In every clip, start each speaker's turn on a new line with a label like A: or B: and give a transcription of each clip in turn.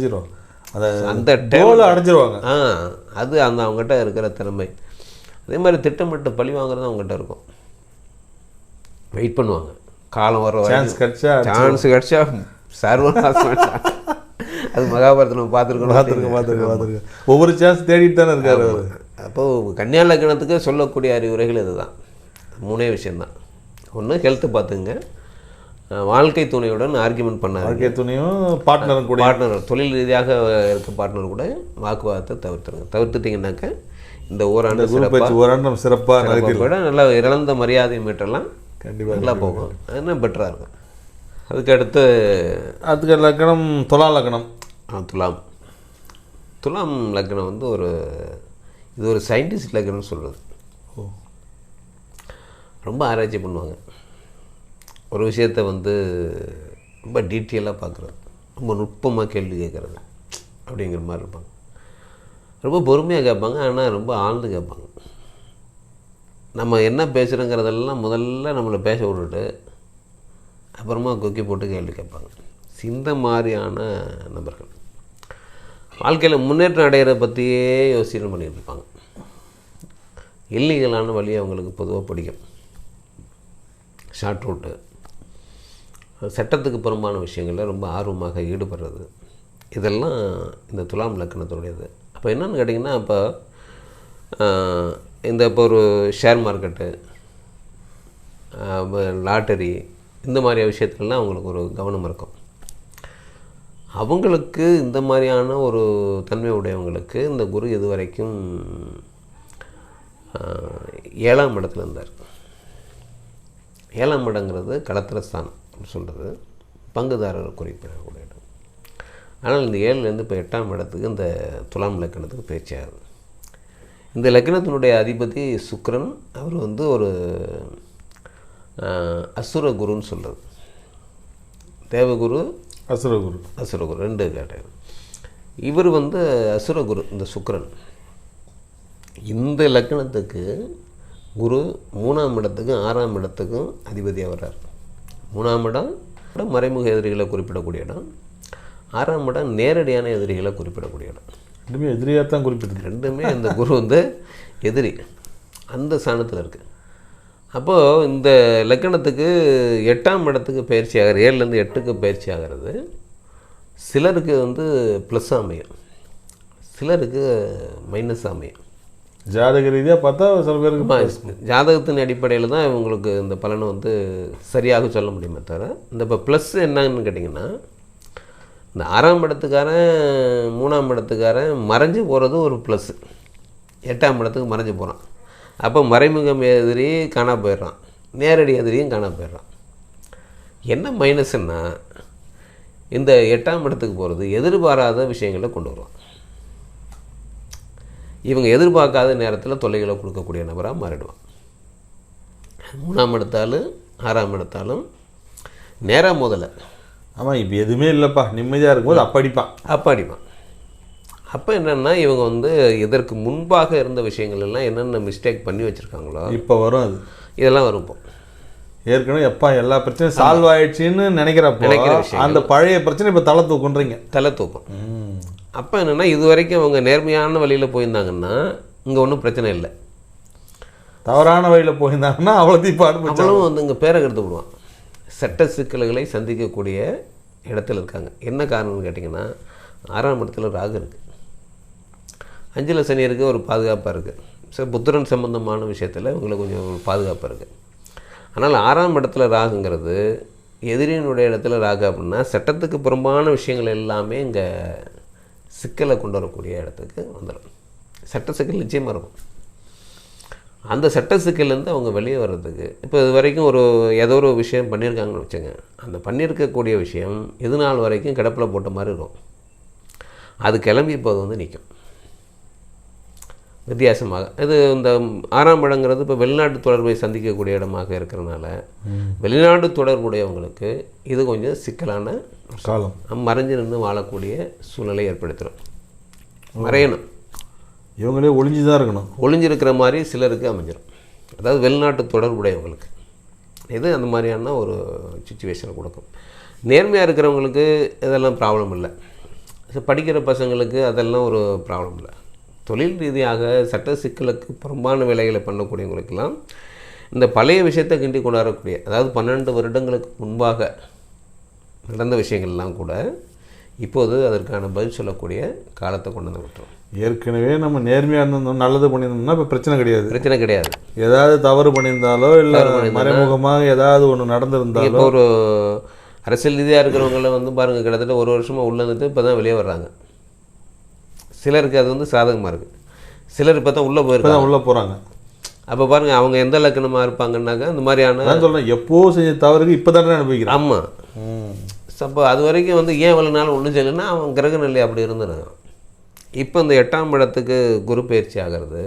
A: தெரிஞ்சிடும் அந்த
B: அந்த
A: டோலை அடைஞ்சிருவாங்க.
B: ஆ அது அந்த அவங்ககிட்ட இருக்கிற திறமை. அதே மாதிரி திட்டமிட்டு பழி வாங்குறது அவங்ககிட்ட இருக்கும். வெயிட் பண்ணுவாங்க. காலம் வர
A: சான்ஸ் கிடைச்சா
B: சான்ஸ் கிடைச்சா சர்வநாசம் அது மகாபாரதத்தில் நம்ம பார்த்துருக்கணும்.
A: பார்த்துருக்கேன் பார்த்துருக்கேன் பார்த்துருக்கேன் ஒவ்வொரு சான்ஸ் தேடிட்டு தானே இருக்காரு அவர்.
B: அப்போது கன்னியா லக்னத்துக்கு சொல்லக்கூடிய அறிவுரைகள் இதுதான். மூணே விஷயந்தான் ஒன்று ஹெல்த்து பார்த்துங்க வாழ்க்கை துணையுடன் ஆர்கியூமெண்ட் பண்ணாரு
A: வாழ்க்கை துணையும் பார்ட்னரும் கூட
B: பார்ட்னர் தொழில் ரீதியாக இருக்க பார்ட்னர் கூட வாக்குவாதத்தை தவிர்த்துருங்க. தவிர்த்துட்டிங்கனாக்க இந்த ஓராண்டு
A: பயிற்சி ஓராண்டு சிறப்பாக நடத்தி
B: விட நல்லா இழந்த மரியாதை மீட்டெல்லாம்
A: கண்டிப்பாக
B: நல்லா போகும். அது பெட்டராக இருக்கும்? அதுக்கு அடுத்து
A: அதுக்கு லக்கணம் துலா லக்கணம்.
B: ஆ, துலாம். துலாம் லக்னம் வந்து ஒரு இது ஒரு சயின்டிஸ்ட் லக்னம்னு சொல்கிறது
A: ஓ.
B: ரொம்ப ஆராய்ச்சி பண்ணுவாங்க. ஒரு விஷயத்தை வந்து ரொம்ப டீட்டெயிலாக பார்க்குறது. ரொம்ப நுட்பமாக கேள்வி கேட்குறது அப்படிங்கிற மாதிரி இருப்பாங்க. ரொம்ப பொறுமையாக கேட்பாங்க ஆனால் ரொம்ப ஆழ்ந்து கேட்பாங்க. நம்ம என்ன பேசுகிறோங்கிறதெல்லாம் முதல்ல நம்மளை பேச விட்டுட்டு அப்புறமா கொக்கி போட்டு கேள்வி கேட்பாங்க. இந்த மாதிரியான நபர்கள். வாழ்க்கையில் முன்னேற்றம் அடைகிறத பற்றியே யோசனை பண்ணிட்டு இருப்பாங்க. இல்லீகலான வழி அவங்களுக்கு பொதுவாக பிடிக்கும். ஷார்ட் ரூட்டு சட்டத்துக்கு புறம்பான விஷயங்களில் ரொம்ப ஆர்வமாக ஈடுபடுறது. இதெல்லாம் இந்த துலாம் லக்கணத்துடையது. அப்போ என்னென்னு கேட்டிங்கன்னா இப்போ இந்த இப்போ ஒரு ஷேர் மார்க்கெட்டு லாட்டரி இந்த மாதிரி விஷயத்துலலாம் அவங்களுக்கு ஒரு கவனம் இருக்கும். அவங்களுக்கு இந்த மாதிரியான ஒரு தன்மை உடையவங்களுக்கு இந்த குரு இது வரைக்கும் ஏழாம் இடத்துல இருந்தார். ஏழாம் இடங்கிறது களத்திரஸ்தானம் அப்படின்னு சொல்கிறது பங்குதாரர் குறிப்பிடக்கூடிய இடம் ஆனால் இந்த ஏழுலேருந்து இப்போ எட்டாம் இடத்துக்கு இந்த துலாம் லக்கணத்துக்கு பயிற்சி ஆகுது. இந்த லக்கணத்தினுடைய அதிபதி சுக்கிரன் அவர் வந்து ஒரு அசுர குருன்னு சொல்கிறது தேவகுரு
A: அசுரகுரு
B: அசுரகுரு ரெண்டு கேட்டேன் இவர் வந்து அசுரகுரு இந்த சுக்கிரன் இந்த லக்கணத்துக்கு குரு மூணாம் இடத்துக்கும் ஆறாம் இடத்துக்கும் அதிபதியாக வர்றார். மூணாம் இடம் மறைமுக எதிரிகளை குறிப்பிடக்கூடிய இடம். ஆறாம் இடம் நேரடியான எதிரிகளை குறிப்பிடக்கூடிய இடம்.
A: ரெண்டுமே எதிரியாக தான் குறிப்பிட்டது
B: ரெண்டுமே இந்த குரு வந்து எதிரி. அந்த ஸ்தானத்தில் இருக்குது அப்போது இந்த லக்கணத்துக்கு எட்டாம் இடத்துக்கு பயிற்சி ஆகிறது ஏழுலேருந்து எட்டுக்கு பயிற்சி ஆகிறது சிலருக்கு வந்து ப்ளஸ் அமையும். சிலருக்கு மைனஸ் அமையும்.
A: ஜாதக ரீதியாக பார்த்தா சில பேருக்கு
B: ஜாதகத்தின் அடிப்படையில் தான் இவங்களுக்கு இந்த பலனை வந்து சரியாக சொல்ல முடியுமே தவிர இந்த இப்போ ப்ளஸ் என்னன்னு கேட்டிங்கன்னா இந்த ஆறாம் இடத்துக்காரன் மூணாம் இடத்துக்காரன் மறைஞ்சு போகிறது ஒரு ப்ளஸ்ஸு எட்டாம் இடத்துக்கு மறைஞ்சு போகிறான் அப்போ மறைமுகம் எதிரி காணா போயிடுறான். நேரடி எதிரியும் காணா போயிடுறான். என்ன மைனஸ்ன்னா இந்த எட்டாம் இடத்துக்கு போகிறது எதிர்பாராத விஷயங்களை கொண்டு வருவான். இவங்க எதிர்பார்க்காத நேரத்தில் தொல்லைகளை கொடுக்கக்கூடிய நபராக மாறிடுவான். மூணாம் எடுத்தாலும் ஆறாம் எடுத்தாலும் நேராக முதல்ல
A: ஆமாம் இப்போ எதுவுமே இல்லைப்பா. நிம்மதியாக இருக்கும்போது அப்போ அடிப்பான்.
B: அப்போ அடிப்பான். அப்போ என்னென்னா இவங்க வந்து இதற்கு முன்பாக இருந்த விஷயங்கள் எல்லாம் என்னென்ன மிஸ்டேக் பண்ணி வச்சுருக்காங்களோ
A: இப்போ வரும் அது.
B: இதெல்லாம் வரும் இப்போ.
A: ஏற்கனவே எப்பா எல்லா பிரச்சனையும் சால்வ் ஆயிடுச்சுன்னு நினைக்கிறப்போ. அந்த பழைய பிரச்சனை இப்போ தலை தூக்குன்றீங்க.
B: தலை தூக்கம். அப்போ என்னென்னா இது வரைக்கும் அவங்க நேர்மையான வழியில் போயிருந்தாங்கன்னா இங்கே ஒன்றும் பிரச்சனை இல்லை.
A: தவறான வழியில் போயிருந்தாங்கன்னா அவ்வளோத்தையும் இப்போ
B: அவளும் வந்து இங்கே பேரை கெடுத்து விடுவான் சட்ட சிக்கல்களை சந்திக்கக்கூடிய இடத்துல இருக்காங்க. என்ன காரணம்னு கேட்டிங்கன்னா ஆறாம் இடத்துல ராகு இருக்குது அஞ்சில் சனி இருக்குது ஒரு பாதுகாப்பாக இருக்குது சரி புத்திரன் சம்பந்தமான விஷயத்தில் இவங்களுக்கு கொஞ்சம் ஒரு பாதுகாப்பாக இருக்குது ஆனால் ஆறாம் இடத்துல ராகுங்கிறது எதிரியினுடைய இடத்துல ராகு அப்படின்னா சட்டத்துக்கு புறம்பான விஷயங்கள் எல்லாமே இங்கே சிக்கலை கொண்டு வரக்கூடிய இடத்துக்கு வந்துடும். சட்ட சிக்கல் நிச்சயமாக இருக்கும். அந்த சட்ட சிக்கல்லேருந்து அவங்க வெளியே வர்றதுக்கு இப்போ இது வரைக்கும் ஒரு ஏதோ ஒரு விஷயம் பண்ணியிருக்காங்கன்னு வச்சுங்க அந்த பண்ணியிருக்கக்கூடிய விஷயம் எது நாள் வரைக்கும் கிடப்பில் போட்ட மாதிரி இருக்கும். அது கிளம்பி இப்போ அது வந்து நிற்கும். வித்தியாசமாக. இது இந்த ஆறாம் இடங்கிறது இப்போ வெளிநாட்டு தொடர்பை சந்திக்கக்கூடிய இடமாக இருக்கிறனால வெளிநாட்டு தொடர்புடையவங்களுக்கு இது கொஞ்சம் சிக்கலான
A: காலம்.
B: மறைஞ்சு நின்று வாழக்கூடிய சூழ்நிலை ஏற்படுத்திடும் மறையணும்.
A: இவங்களே ஒளிஞ்சு தான் இருக்கணும்.
B: ஒளிஞ்சிருக்கிற மாதிரி சிலருக்கு அமைஞ்சிடும் அதாவது வெளிநாட்டு தொடர்புடையவங்களுக்கு. இது அந்த மாதிரியான ஒரு சுச்சுவேஷனை கொடுக்கும். நேர்மையாக இருக்கிறவங்களுக்கு இதெல்லாம் ப்ராப்ளம் இல்லை. படிக்கிற பசங்களுக்கு அதெல்லாம் ஒரு ப்ராப்ளம் இல்லை. தொழில் ரீதியாக சட்ட சிக்கலுக்கு புறம்பான வேலைகளை பண்ணக்கூடியவங்களுக்கெல்லாம் இந்த பழைய விஷயத்தை கிண்டி கொண்டாடக்கூடிய அதாவது பன்னெண்டு வருடங்களுக்கு முன்பாக நடந்த விஷயங்கள்லாம் கூட இப்போது அதற்கான பதில் சொல்லக்கூடிய காலத்தை கொண்டு வந்து விட்டுரும்.
A: ஏற்கனவே நம்ம நேர்மையாக இருந்திருந்தோம் நல்லது பண்ணியிருந்தோம்னா இப்போ பிரச்சனை கிடையாது.
B: பிரச்சனை கிடையாது.
A: ஏதாவது தவறு பண்ணியிருந்தாலோ இல்லை மறைமுகமாக ஏதாவது ஒன்று நடந்திருந்தாலோ
B: இப்போ ஒரு அரசியல் ரீதியாக இருக்கிறவங்கள வந்து பாருங்கள் கிட்டத்தட்ட ஒரு வருஷமாக உள்ள இப்போ தான் வெளியே வர்றாங்க. சிலருக்கு அது வந்து சாதகமாக இருக்குது சிலர் தான் உள்ளே போயிருக்காங்க.
A: உள்ளே போகிறாங்க
B: அப்போ பாருங்கள் அவங்க எந்த லக்கணமாக இருப்பாங்கன்னாக்கா இந்த மாதிரியான
A: அதான் சொல்கிறேன் எப்போ செஞ்ச தவறுக்கு இப்போ தானே அனுபவிக்கிறான்
B: ஆமாம் அப்போ அது வரைக்கும் வந்து ஏன் இவ்வளோ நாள் ஒன்றும் செய்யலைன்னா அவன் கிரக நிலை அப்படி இருந்துருக்கான் இப்போ இந்த எட்டாம் இடத்துக்கு குரு பயிற்சி ஆகிறது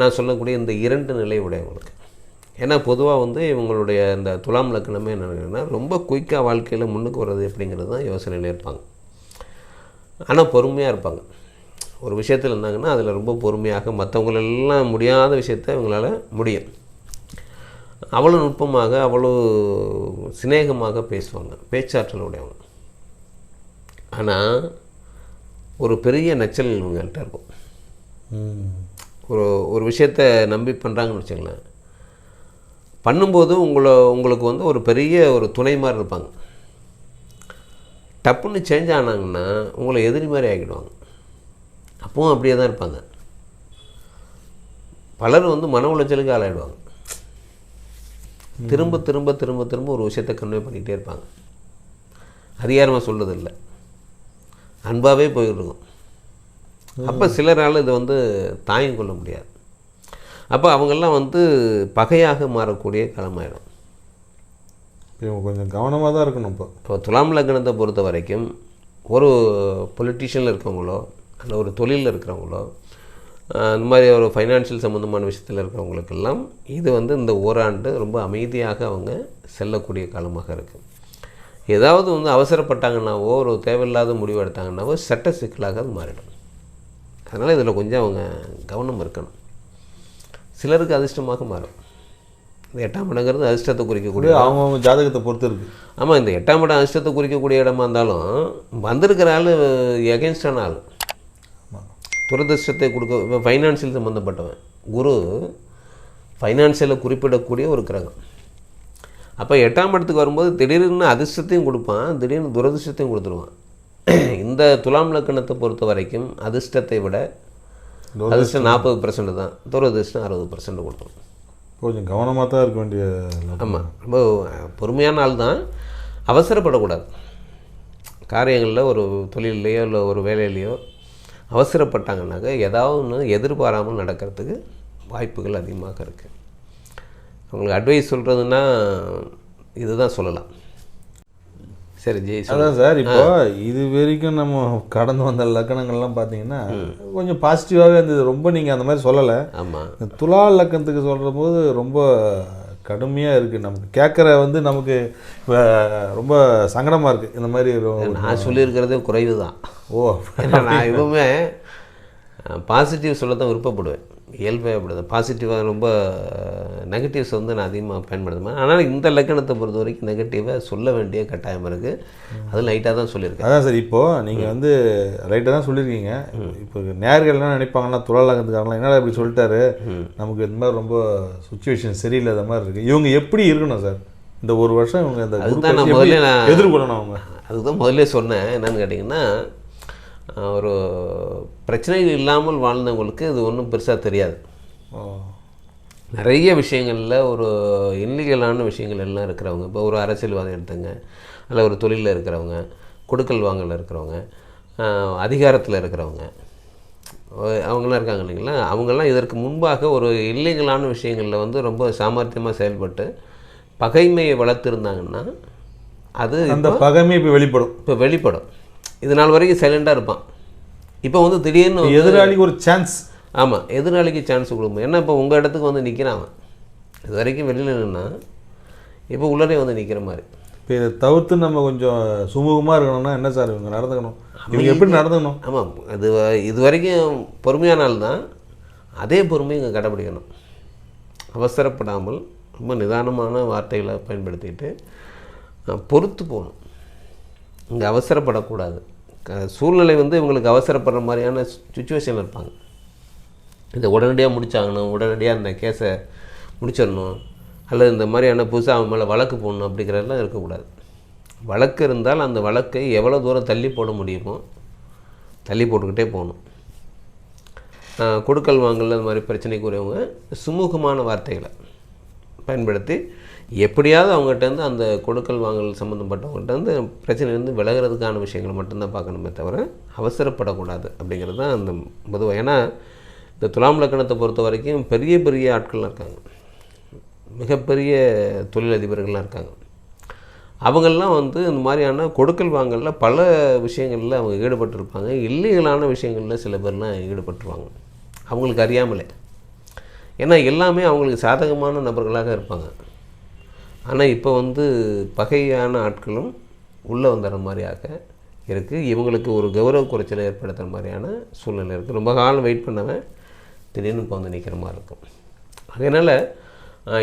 B: நான் சொல்லக்கூடிய இந்த இரண்டு நிலை உடையவங்களுக்கு. ஏன்னா பொதுவாக வந்து இவங்களுடைய இந்த துலாம் லக்கணமே என்னன்னா ரொம்ப குயிக்காக வாழ்க்கையில் முன்னுக்கு வர்றது எப்படிங்கிறது தான் யோசனையில் இருப்பாங்க. ஆனால் பொறுமையாக இருப்பாங்க. ஒரு விஷயத்தில் இருந்தாங்கன்னா அதில் ரொம்ப பொறுமையாக மற்றவங்களெல்லாம் முடியாத விஷயத்தை இவங்களால் முடியும். அவ்வளோ நுட்பமாக அவ்வளோ சிநேகமாக பேசுவாங்க. பேச்சாற்றல் உடையவங்க. ஆனால் ஒரு பெரிய நச்சல் இவங்கள்ட்ட இருக்கும். ஒரு ஒரு விஷயத்தை நம்பி பண்ணுறாங்கன்னு வச்சுங்களேன் பண்ணும்போது உங்களை உங்களுக்கு வந்து ஒரு பெரிய ஒரு துணை மாதிரி இருப்பாங்க. டப்புன்னு சேஞ்ச் ஆனாங்கன்னா உங்களை எதிரி மாதிரி ஆகிடுவாங்க. அப்பவும் அப்படியே தான் இருப்பாங்க. பலர் வந்து மன உளைச்சலுக்கு ஆளாயிடுவாங்க. திரும்ப திரும்ப திரும்ப திரும்ப ஒரு விஷயத்தை கன்வே பண்ணிகிட்டே இருப்பாங்க. அதிகாரமாக சொல்கிறது இல்லை அன்பாகவே போயிட்டுருக்கும் அப்போ சிலரால் இதை வந்து தாயம் கொள்ள முடியாது. அப்போ அவங்கெல்லாம் வந்து பகையாக மாறக்கூடிய காலமாயிடும்.
A: இவங்க கொஞ்சம் கவனமாக தான் இருக்கணும் இப்போ.
B: இப்போ துலாம் லக்னத்தை பொறுத்த வரைக்கும் ஒரு பொலிட்டிஷியனில் இருக்கவங்களோ அல்ல ஒரு தொழிலில் இருக்கிறவங்களோ இந்த மாதிரி ஒரு ஃபைனான்ஷியல் சம்மந்தமான விஷயத்தில் இருக்கிறவங்களுக்கெல்லாம் இது வந்து இந்த ஓராண்டு ரொம்ப அமைதியாக அவங்க செல்லக்கூடிய காலமாக இருக்குது ஏதாவது வந்து அவசரப்பட்டாங்கன்னாவோ ஒரு தேவையில்லாத முடிவு எடுத்தாங்கன்னாவோ சட்ட சிக்கலாக அது மாறிடும். அதனால் இதில் கொஞ்சம் அவங்க கவனம் இருக்கணும். சிலருக்கு அதிர்ஷ்டமாக மாறும். இந்த எட்டாம் இடங்கிறது அதிர்ஷ்டத்தை குறிக்கக்கூடிய
A: அவங்கவுங்க ஜாதகத்தை பொறுத்து இருக்கு.
B: ஆமாம் இந்த எட்டாம் இடம் அதிர்ஷ்டத்தை குறிக்கக்கூடிய இடமா இருந்தாலும் வந்திருக்கிற ஆள் எகென்ஸ்டான ஆள். துரதிர்ஷ்டத்தை கொடுக்க இப்போ ஃபைனான்சியல் சம்மந்தப்பட்டவன் குரு ஃபைனான்சியலை குறிப்பிடக்கூடிய ஒரு கிரகம். அப்போ எட்டாம் இடத்துக்கு வரும்போது திடீர்னு அதிர்ஷ்டத்தையும் கொடுப்பான் திடீர்னு துரதிர்ஷ்டத்தையும் கொடுத்துருவான். இந்த துலாம் லக்கணத்தை பொறுத்த வரைக்கும் அதிர்ஷ்டத்தை விட அதிர்ஷ்டம் நாற்பது பர்சன்ட் தான். துரதிர்ஷ்டம் அறுபது பர்சன்ட் கொடுத்துரும்.
A: கொஞ்சம் கவனமாக தான் இருக்க வேண்டிய
B: ஆமாம் ரொம்ப பொறுமையான ஆள் தான். அவசரப்படக்கூடாது. காரியங்களில் ஒரு தொழிலையோ இல்லை ஒரு வேலையிலையோ அவசரப்பட்டாங்கன்னாக்க ஏதாவது ஒன்று எதிர்பாராமல் நடக்கிறதுக்கு வாய்ப்புகள் அதிகமாக இருக்குது அவங்களுக்கு அட்வைஸ் சொல்கிறதுன்னா இதுதான் சொல்லலாம். சரி ஜெய்.
A: அதான் சார் இப்போ இது வரைக்கும் நம்ம கடந்து வந்த லக்கணங்கள்லாம் பார்த்தீங்கன்னா கொஞ்சம் பாசிட்டிவாகவே இருந்தது. ரொம்ப நீங்கள் அந்த மாதிரி சொல்லலை.
B: ஆமாம்
A: துலா லக்கணத்துக்கு சொல்கிற போது ரொம்ப கடுமையாக இருக்குது நமக்கு கேட்குற வந்து நமக்கு ரொம்ப சங்கடமாக இருக்குது இந்த மாதிரி
B: நான் சொல்லியிருக்கிறதே குறைவு தான்
A: ஓ
B: நான் எப்பவுமே பாசிட்டிவ் சொல்ல தான் விருப்பப்படுவேன். இயல்பே அப்படி தான் பாசிட்டிவாக ரொம்ப நெகட்டிவ்ஸ் வந்து நான் அதிகமாக பயன்படுத்துவேன். ஆனால் இந்த லக்கணத்தை பொறுத்த வரைக்கும் நெகட்டிவாக சொல்ல வேண்டிய கட்டாயம் இருக்குது அது லைட்டாக தான் சொல்லியிருக்கேன்.
A: அதான் சார் இப்போ நீங்கள் வந்து ரைட்டாக தான் சொல்லியிருக்கீங்க. இப்போ நேர்கள் என்ன நினைப்பாங்கன்னா துலா லக்கணத்துக்காரலாம் என்னடா இப்படி சொல்லிட்டாரு? நமக்கு இந்த மாதிரி ரொம்ப சுச்சுவேஷன் சரியில்லாத மாதிரி இருக்குது இவங்க எப்படி இருக்கணும் சார்? இந்த ஒரு வருஷம் இவங்க இந்த எதிர்கொள்ளணும் அவங்க?
B: அதுதான் முதல்ல சொன்னேன். என்னன்னு கேட்டிங்கன்னா ஒரு பிரச்சனைகள் இல்லாமல் வாழ்ந்தவங்களுக்கு இது ஒன்றும் பெருசாக தெரியாது. நிறைய விஷயங்களில் ஒரு இல்லீகலான விஷயங்கள் எல்லாம் இருக்கிறவங்க இப்போ ஒரு அரசியல்வாதம் எடுத்துங்க அல்ல ஒரு தொழிலில் இருக்கிறவங்க கொடுக்கல் வாங்கல இருக்கிறவங்க அதிகாரத்தில் இருக்கிறவங்க அஹ் அவங்கெல்லாம் இருக்காங்க இல்லைங்களா? அவங்கெல்லாம் இதற்கு முன்பாக ஒரு இல்லீகலான விஷயங்களில் வந்து ரொம்ப சாமர்த்தியமாக செயல்பட்டு பகைமையை வளர்த்துருந்தாங்கன்னா அது
A: அந்த பகைமை இப்போ வெளிப்படும்.
B: இப்போ வெளிப்படும். இது நாள் வரைக்கும் சைலண்டாக இருப்பான். இப்போ வந்து திடீர்னு
A: எதிராளிக்கு ஒரு சான்ஸ்
B: ஆமாம் எதிராளிக்கு சான்ஸ் கொடுக்கும். ஏன்னா இப்போ உங்கள் இடத்துக்கு வந்து நிற்கிறான் அவன். இது வரைக்கும் வெளியில் நின்னா இப்போ உள்ளரே வந்து நிற்கிற மாதிரி.
A: இப்போ இதை தவிர்த்து நம்ம கொஞ்சம் சுமூகமாக இருக்கணும்னா என்ன சார் இவங்க நடந்துக்கணும்? இவங்க எப்படி நடந்துக்கணும்?
B: ஆமாம் அது வ- இது வரைக்கும் பொறுமையான ஆள் தான் அதே பொறுமை இங்கே கடைப்பிடிக்கணும் அவசரப்படாமல் ரொம்ப நிதானமான வார்த்தைகளை பயன்படுத்திட்டு அஹ், பொறுத்து போகணும். இங்கே அவசரப்படக்கூடாது. சூழ்நிலை வந்து இவங்களுக்கு அவசரப்படுற மாதிரியான சுச்சுவேஷனில் இருப்பாங்க. இதை உடனடியாக முடிச்சாகணும் உடனடியாக அந்த கேஸை முடிச்சிடணும் அல்லது இந்த மாதிரியான புதுசாக அவன் மேலே வழக்கு போடணும் அப்படிங்கிறதெல்லாம் இருக்கக்கூடாது. வழக்கு இருந்தால் அந்த வழக்கை எவ்வளோ தூரம் தள்ளி போட முடியுமோ தள்ளி போட்டுக்கிட்டே போகணும். கொடுக்கல் வாங்கல் அந்த மாதிரி பிரச்சனைக்குரியவங்க சுமூகமான வார்த்தைகளை பயன்படுத்தி எப்படியாவது அவங்ககிட்டேருந்து அந்த கொடுக்கல் வாங்கல் சம்மந்தப்பட்டவங்ககிட்டேருந்து பிரச்சனையிலேருந்து விலகிறதுக்கான விஷயங்களை மட்டும்தான் பார்க்கணுமே தவிர அவசரப்படக்கூடாது அப்படிங்கிறது தான் அந்த பொதுவாக. ஏன்னா இந்த துலாம் லக்கணத்தை பொறுத்த வரைக்கும் பெரிய பெரிய ஆட்கள்லாம் இருக்காங்க. மிகப்பெரிய தொழிலதிபர்கள்லாம் இருக்காங்க. அவங்கெல்லாம் வந்து இந்த மாதிரியான கொடுக்கல் வாங்கலில் பல விஷயங்களில் அவங்க ஈடுபட்டிருப்பாங்க. இல்லீகலான விஷயங்களில் சில பேர்லாம் ஈடுபட்டுருவாங்க. அவங்களுக்கு அறியாமலே. ஏன்னா எல்லாமே அவங்களுக்கு சாதகமான நபர்களாக இருப்பாங்க. ஆனால் இப்போ வந்து பகையான ஆட்களும் உள்ளே வந்துடுற மாதிரியாக இருக்குது இவங்களுக்கு ஒரு கௌரவ குறைச்சலை ஏற்படுத்துகிற மாதிரியான சூழ்நிலை இருக்குது ரொம்ப காலம் வெயிட் பண்ணவன் திடீர்னு இப்போ வந்து நிற்கிற மாதிரி இருக்கும். அதனால்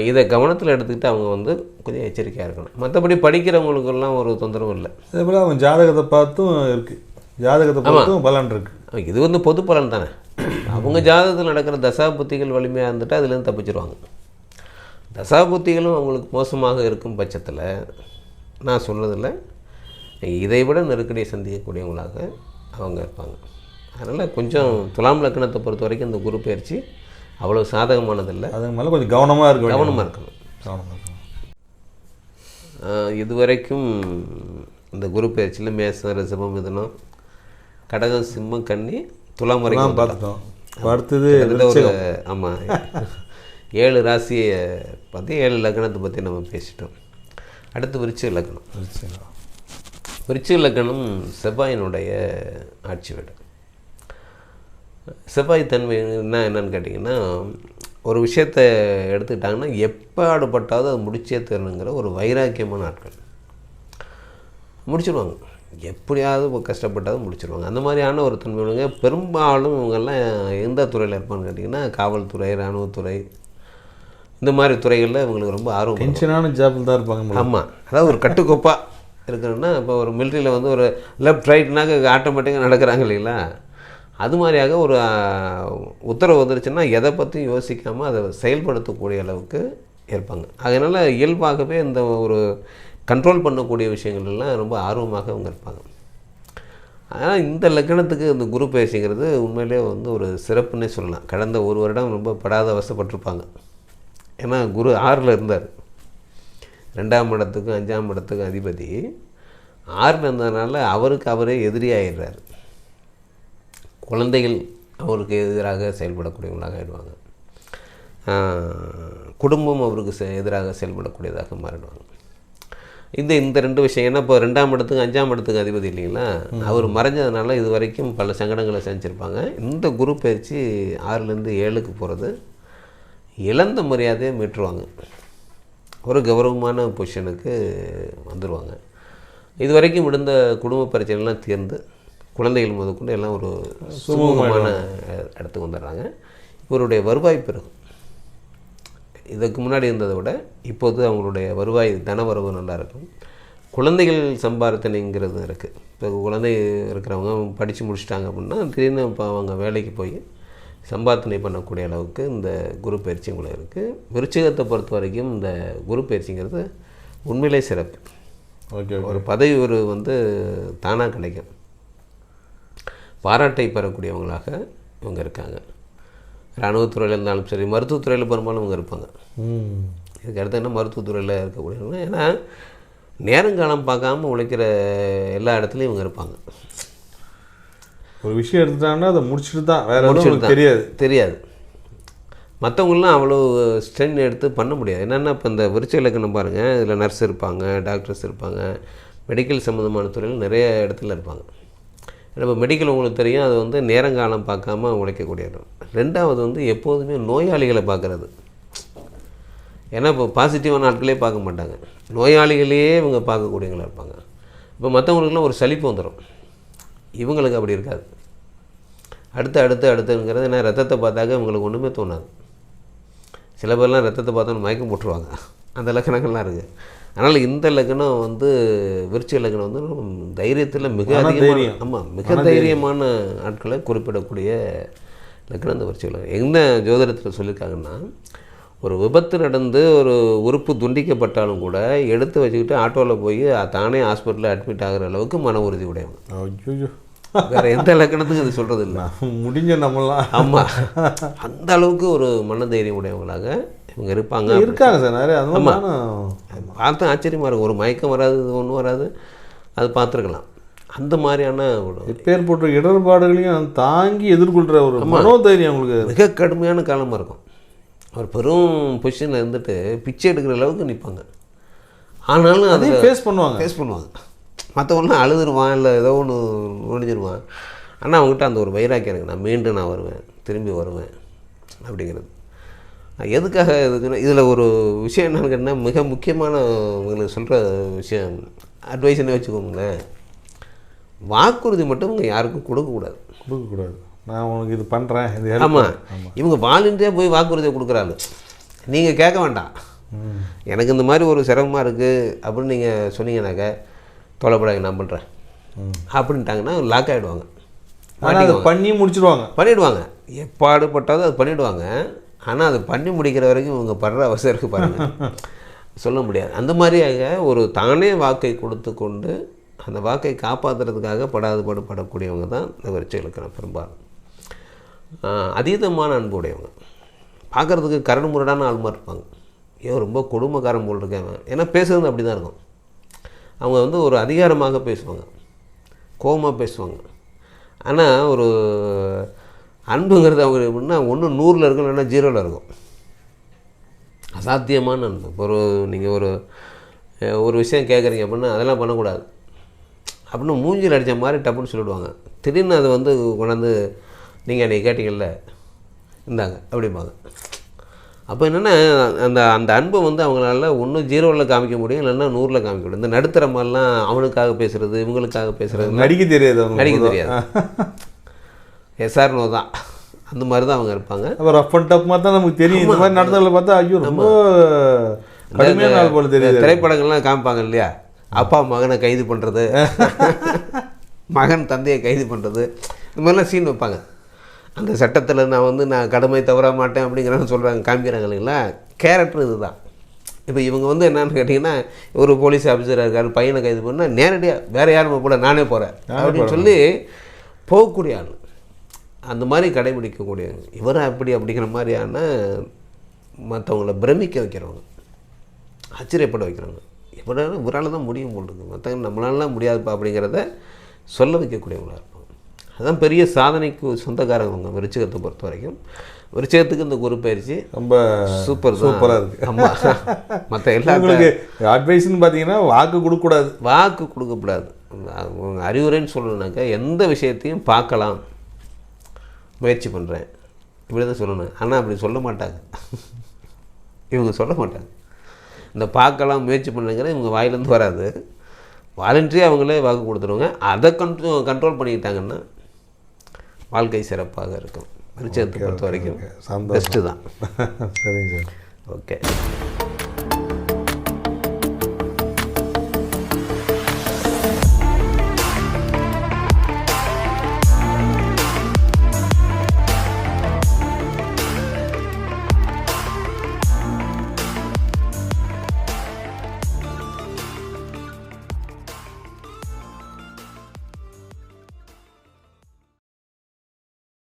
B: இதை கவனத்தில் எடுத்துக்கிட்டு அவங்க வந்து கொஞ்சம் எச்சரிக்கையாக இருக்கணும். மற்றபடி படிக்கிறவங்களுக்கெல்லாம் ஒரு தொந்தரவும் இல்லை.
A: அதே போல் அவங்க ஜாதகத்தை பார்த்தும் இருக்குது ஜாதகத்தை பார்த்தும் பலன் இருக்குது
B: இது வந்து பொது பலன் தானே. அவங்க ஜாதகத்தில் நடக்கிற தசா புத்திகள் வலிமையாக இருந்துட்டு அதுலேருந்து தப்பிச்சிருவாங்க. தசா புத்திகளும் அவங்களுக்கு மோசமாக இருக்கும் பட்சத்தில் நான் சொன்னதில் இதை விட நெருக்கடியை சந்திக்கக்கூடியவங்களாக அவங்க இருப்பாங்க. அதனால் கொஞ்சம் துலாம் லக்கணத்தை பொறுத்த வரைக்கும் இந்த குரு பயிற்சி அவ்வளோ சாதகமானதில்லை.
A: அதுக்கு மேலே கொஞ்சம் கவனமாக இருக்க வேண்டிய-
B: கவனமாக இருக்கணும்.
A: கவனமாக இருக்கணும்.
B: இதுவரைக்கும் இந்த குரு பயிற்சியில் மேசம் ரிஷபம் மிதுனம் கடகம் சிம்மம் கன்னி துலாம் வரைக்கும்
A: பார்த்துட்டோம். அடுத்தது
B: ஆமாம் ஏழு ராசியை பற்றி ஏழு லக்னத்தை பற்றி நம்ம பேசிட்டோம். அடுத்து விருச்சிக லக்னம். விருச்சிக லக்னம். செவ்வாயினுடைய ஆட்சி வீடு. செவ்வாய் தன்மை என்ன என்னன்னு கேட்டிங்கன்னா ஒரு விஷயத்தை எடுத்துக்கிட்டாங்கன்னா எப்பாடுபட்டாவது அது முடிச்சே தரணுங்கிற ஒரு வைராக்கியமான ஆட்கள். முடிச்சிருவாங்க. எப்படியாவது கஷ்டப்பட்டாவது முடிச்சிருவாங்க. அந்த மாதிரியான ஒரு தன்மையுடைய பெரும்பாலும் இவங்கெல்லாம் எந்த துறையில் இருப்பான்னு கேட்டிங்கன்னா காவல்துறை இராணுவத்துறை இந்த மாதிரி துறைகளில் இவங்களுக்கு ரொம்ப ஆர்வம்.
A: டென்ஷனான ஜாப்பில் தான் இருப்பாங்க.
B: ஆமாம் அதாவது ஒரு கட்டுக்கோப்பாக இருக்கணும்னா இப்போ ஒரு மிலிட்ரியில் வந்து ஒரு லெஃப்ட் ரைட்னாக்க ஆட்டோமேட்டிக்காக நடக்கிறாங்க இல்லைங்களா? அது மாதிரியாக ஒரு உத்தரவு வந்துருச்சுன்னா எதை பற்றியும் யோசிக்காமல் அதை செயல்படுத்தக்கூடிய அளவுக்கு இருப்பாங்க. அதனால் இயல்பாகவே இந்த ஒரு கண்ட்ரோல் பண்ணக்கூடிய விஷயங்கள் எல்லாம் ரொம்ப ஆர்வமாக அவங்க இருப்பாங்க. ஆனால் இந்த லக்கணத்துக்கு இந்த குரு பயிற்சிங்கிறது உண்மையிலே வந்து ஒரு சிறப்புன்னே சொல்லலாம். கடந்த ஒரு வருடம் ரொம்ப படாத அவஸ்தைப்பட்டிருப்பாங்க. ஏன்னா குரு ஆறில் இருந்தார். ரெண்டாம் இடத்துக்கும் அஞ்சாம் இடத்துக்கும் அதிபதி. ஆறில் இருந்ததுனால அவருக்கு அவரே எதிரியாயிடுறாரு குழந்தைகள் அவருக்கு எதிராக செயல்படக்கூடியவங்களாக ஆயிடுவாங்க. குடும்பம் அவருக்கு செ- எதிராக செயல்படக்கூடியதாக மாறிடுவாங்க. இந்த இந்த ரெண்டு விஷயம் ஏன்னா இப்போ ரெண்டாம் இடத்துக்கு அஞ்சாம் இடத்துக்கு அதிபதி இல்லைங்களா? அவர் மறைஞ்சதுனால இது வரைக்கும் பல சங்கடங்களை செஞ்சுருப்பாங்க இந்த குரு பயிற்சி ஆறுலேருந்து ஏழுக்கு போகிறது இழந்த மரியாதையை மீட்டுருவாங்க. ஒரு கௌரவமான பொசிஷனுக்கு வந்துடுவாங்க இது வரைக்கும் விழுந்த குடும்ப பிரச்சனைலாம் தீர்ந்து குழந்தைகள் முதற்கொண்டு எல்லாம் ஒரு சுமூகமான இடத்துக்கு வந்துடுறாங்க. இவருடைய வருவாய் பெருகும். இதுக்கு முன்னாடி இருந்ததை விட இப்போது அவங்களுடைய வருவாய் தனவரவு நல்லா இருக்கும். குழந்தைகள் சம்பாரத்தனைங்கிறது இருக்குது இப்போ குழந்தை இருக்கிறவங்க படித்து முடிச்சிட்டாங்க அப்படின்னா திடீர்னு இப்போ அவங்க வேலைக்கு போய் சம்பாத்தனை பண்ணக்கூடிய அளவுக்கு இந்த குரு பயிற்சி உங்களுக்கு இருக்குது விருச்சிகத்தை பொறுத்த வரைக்கும் இந்த குரு பயிற்சிங்கிறது உண்மையிலே சிறப்பு.
A: ஓகே
B: ஒரு பதவி ஒரு வந்து தானாக கிடைக்கும். பாராட்டை பெறக்கூடியவங்களாக இவங்க இருக்காங்க. இராணுவத்துறையில் இருந்தாலும் சரி மருத்துவத்துறையில் பெரும்பாலும் இவங்க இருப்பாங்க. இதுக்கு அடுத்து என்ன மருத்துவத்துறையில் இருக்கக்கூடியவங்க? ஏன்னா நேரங்காலம் பார்க்காம உழைக்கிற எல்லா இடத்துலையும் இவங்க இருப்பாங்க.
A: ஒரு விஷயம் எடுத்துட்டாங்கன்னா அதை முடிச்சுட்டு தான் வேற
B: முடிச்சுட்டு
A: தெரியாது.
B: தெரியாது. மற்றவங்களாம் அவ்வளோ ஸ்ட்ரெயின் எடுத்து பண்ண முடியாது. என்னென்னா இப்போ இந்த விருச்ச இலக்கணம் பாருங்கள் இதில் நர்ஸ் இருப்பாங்க டாக்டர்ஸ் இருப்பாங்க. மெடிக்கல் சம்மந்தமான துறையில் நிறைய இடத்துல இருப்பாங்க. இப்போ மெடிக்கல் உங்களுக்கு தெரியும். அது வந்து நேரங்காலம் பார்க்காம உழைக்கக்கூடிய இடம் ரெண்டாவது வந்து எப்போதுமே நோயாளிகளை பார்க்குறது. ஏன்னா இப்போ பாசிட்டிவான ஆட்களே பார்க்க மாட்டாங்க. நோயாளிகளையே இவங்க பார்க்கக்கூடியவங்களா இருப்பாங்க. இப்போ மற்றவங்களுக்குலாம் ஒரு சலிப்பு வந்துடும் இவங்களுக்கு அப்படி இருக்காது. அடுத்து அடுத்து அடுத்துங்கிறது ஏன்னா ரத்தத்தை பார்த்தாக்க இவங்களுக்கு ஒன்றுமே தோணாது. சில பேர்லாம் ரத்தத்தை பார்த்தோன்னு மயக்கம் போட்டுருவாங்க. அந்த லக்கணங்கள்லாம் இருக்குது அதனால் இந்த லக்னம் வந்து விருச்சிக லக்னம் வந்து தைரியத்தில் மிக அதிகமான. ஆமாம் மிக தைரியமான ஆட்களை குறிப்பிடக்கூடிய லக்னம் இந்த விருச்சிக லக்னம் என்ன ஜோதிடத்தில் சொல்லியிருக்காங்கன்னா ஒரு விபத்து நடந்து ஒரு உறுப்பு துண்டிக்கப்பட்டாலும் கூட எடுத்து வச்சுக்கிட்டு ஆட்டோவில் போய் தானே ஹாஸ்பிட்டலில் அட்மிட் ஆகிற அளவுக்கு மன உறுதி உடையவங்க வேற எந்த லக்கணத்துக்கும் அது சொல்கிறது இல்லை
A: முடிஞ்ச நம்மலாம்
B: ஆமாம் அந்த அளவுக்கு ஒரு மன தைரியம் உடையவங்களாக இவங்க இருப்பாங்க.
A: இருக்காங்க சார் நிறைய. நானும்
B: பார்த்து ஆச்சரியமாக இருக்கும். ஒரு மயக்கம் வராது ஒன்றும் வராது. அது பார்த்துருக்கலாம். அந்த மாதிரியான ஒரு
A: எப்பேற்பட்ட இடர்பாடுகளையும் தாங்கி எதிர்கொள்கிற ஒரு மனோதைரியம் உங்களுக்கு
B: மிக கடுமையான காலமாக இருக்கும். ஒரு பெரும் பொசிஷனில் இருந்துட்டு பிச்சை எடுக்கிற அளவுக்கு நிற்பாங்க ஆனாலும் அதை
A: அதையும் ஃபேஸ் பண்ணுவாங்க.
B: ஃபேஸ் பண்ணுவாங்க. மற்றவங்களாம் அழுதுருவான் இல்லை ஏதோ ஒன்று நுழைஞ்சிருவான் ஆனால் அவங்ககிட்ட அந்த ஒரு வைராக்கியம் இருக்குது நான் மீண்டும் நான் வருவேன். திரும்பி வருவேன். அப்படிங்கிறது. எதுக்காக இதுக்குன்னா இதில் ஒரு விஷயம் என்னன்னு கேட்டால் மிக முக்கியமான உங்களுக்கு சொல்கிற விஷயம். அட்வைஸ்னே வச்சுக்கோங்களேன். வாக்குறுதி மட்டும் இவங்க யாருக்கும் கொடுக்கக்கூடாது
A: கொடுக்கக்கூடாது நான் உனக்கு இது பண்ணுறேன் இது
B: ஆமாம் இவங்க வாலண்டியாக போய் வாக்குறுதியை கொடுக்குறாங்க. நீங்கள் கேட்க வேண்டாம். எனக்கு இந்த மாதிரி ஒரு சிரமமாக இருக்குது அப்படின்னு நீங்கள் சொன்னீங்கன்னாக்க தொலைப்படாங்க நான் பண்ணுறேன். அப்படின்ட்டாங்கன்னா லாக் ஆகிடுவாங்க
A: ஆனால் அதை பண்ணி முடிச்சிடுவாங்க.
B: பண்ணிடுவாங்க. எப்பாடுபட்டாலும் அது பண்ணிடுவாங்க. ஆனால் அது பண்ணி முடிக்கிற வரைக்கும் இவங்க படுற அவசரம் இருக்குது பாருங்க. சொல்ல முடியாது. அந்த மாதிரியாக ஒரு தானே வாக்கை கொடுத்து கொண்டு அந்த வாக்கை காப்பாற்றுறதுக்காக படாது படக்கூடியவங்க தான் இந்த விருச்ச இலக்கணம் பெரும்பாலும் அதீதமான அன்பு உடையவங்க பார்க்குறதுக்கு கரடு முரடான ஆள் மாதிரி இருப்பாங்க. ஏன் ரொம்ப கொடுமைக்காரன் போல் இருக்காங்க ஏன்னா பேசுறது அப்படி தான் இருக்கும். அவங்க வந்து ஒரு அதிகாரமாக பேசுவாங்க. கோபமாக பேசுவாங்க. ஆனால் ஒரு அன்புங்கிறது அவங்க எப்படின்னா ஒன்று நூறில் இருக்கும் இல்லைன்னா ஜீரோவில் இருக்கும். அசாத்தியமான அன்பு. இப்போ ஒரு நீங்கள் ஒரு ஒரு விஷயம் கேட்குறீங்க அப்படின்னா அதெல்லாம் பண்ணக்கூடாது. அப்படின்னு மூஞ்சில் அடித்த மாதிரி டப்புன்னு சொல்லிடுவாங்க. திடீர்னு அதை வந்து கொண்டாந்து நீங்கள் என்னை கேட்டீங்கல்ல இருந்தாங்க அப்படிம்பாங்க. அப்போ என்னென்னா அந்த அந்த அன்பை வந்து அவங்களால ஒன்று ஜீரோவில் காமிக்க முடியும் இல்லைன்னா நூறில் காமிக்க முடியும். இந்த நடுத்தர மாதிரிலாம் அவனுக்காக பேசுகிறது இவங்களுக்காக பேசுகிறது
A: நடிக்க தெரியாது
B: நடிக்க தெரியாது. எஸ்ஆர்னோ தான். அந்த மாதிரி தான் அவங்க இருப்பாங்க.
A: அப்போ ரஃப் அண்ட் டப் மாதிரி தான் நமக்கு தெரியும். இந்த மாதிரி நடந்ததில் பார்த்தா ஐயோ ரொம்ப கடுமையான ஆள் போல தெரியுது.
B: திரைப்படங்கள்லாம் காமிப்பாங்க இல்லையா? அப்பா மகனை கைது பண்ணுறது மகன் தந்தையை கைது பண்ணுறது இந்த மாதிரிலாம் சீன் வைப்பாங்க. அந்த சட்டத்தில் நான் வந்து நான் கடமை தவற மாட்டேன் அப்படிங்கிறத சொல்கிறாங்க காமிக்கிறாங்க இல்லைங்களா? கேரக்டர் இதுதான். இப்போ இவங்க வந்து என்னன்னு கேட்டிங்கன்னா ஒரு போலீஸ் ஆஃபீஸராக இருக்காரு பையனை கைது பண்ணால் நேரடியாக வேறு யாரும் கூட நானே போகிறேன் அப்படின்னு சொல்லி போகக்கூடிய ஆள் அந்த மாதிரி கடைபிடிக்கக்கூடிய இவரை அப்படி அப்படிங்கிற மாதிரியான மற்றவங்கள பிரமிக்க வைக்கிறவங்க. ஆச்சரியப்பட வைக்கிறாங்க இவரால் இவரால் தான் முடியும் போல் இருக்கு. மற்றவங்க நம்மளாலாம் முடியாதுப்பா அப்படிங்கிறத சொல்ல வைக்கக்கூடியவங்களா இருப்பாங்க அதுதான் பெரிய சாதனைக்கு சொந்தக்காரங்க விருச்சிகத்தை பொறுத்த வரைக்கும் விருச்சிகத்துக்கு இந்த குரு பயிற்சி
A: ரொம்ப
B: சூப்பர்
A: சூப்பரா இருக்கு.
B: ஆமாம் மற்ற எல்லா
A: உங்களுக்கு அட்வைஸ்னு பார்த்தீங்கன்னா வாக்கு கொடுக்கக்கூடாது.
B: வாக்கு கொடுக்கக்கூடாது. அறிவுரைன்னு சொல்லணுனாக்கா எந்த விஷயத்தையும் பார்க்கலாம். முயற்சி பண்ணுறேன் இப்படி தான் சொல்லணும். ஆனால் அப்படி சொல்ல மாட்டாங்க. இவங்க சொல்ல மாட்டாங்க. இந்த பார்க்கலாம் முயற்சி பண்ணுங்கிற இவங்க வாயிலேருந்து வராது. வாலண்டரி அவங்களே வாக்கு கொடுத்துருவாங்க. அதை கண்ட்ரோ கண்ட்ரோல் பண்ணிக்கிட்டாங்கன்னா வாழ்க்கை சிறப்பாக இருக்கும். விருச்சகத்தை பொறுத்த வரைக்கும் பெஸ்ட்டு தான்.
A: சரிங்க சார்.
B: ஓகே